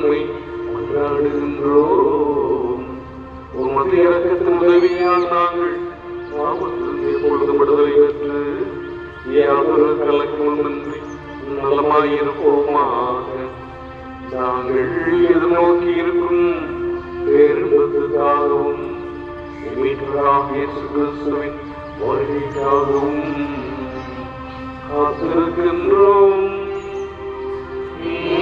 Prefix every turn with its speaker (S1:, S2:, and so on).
S1: உண்மை மன்றாடுகின்றோம் உமது இறக்கத்தின் உதவியால் நாங்கள் பாவத்திலிருந்து எப்பொழுது விடுதலை பெற்று யாதொரு கலக்கமின்றி நலமாயிருப்போமாக நாங்கள் எதிர்நோக்கி இருக்கும் பேருந்தத்துக்காகவும் கிறிஸ்துவின் வருகைக்காகவும் காத்திருக்கின்றோம்
S2: Yeah.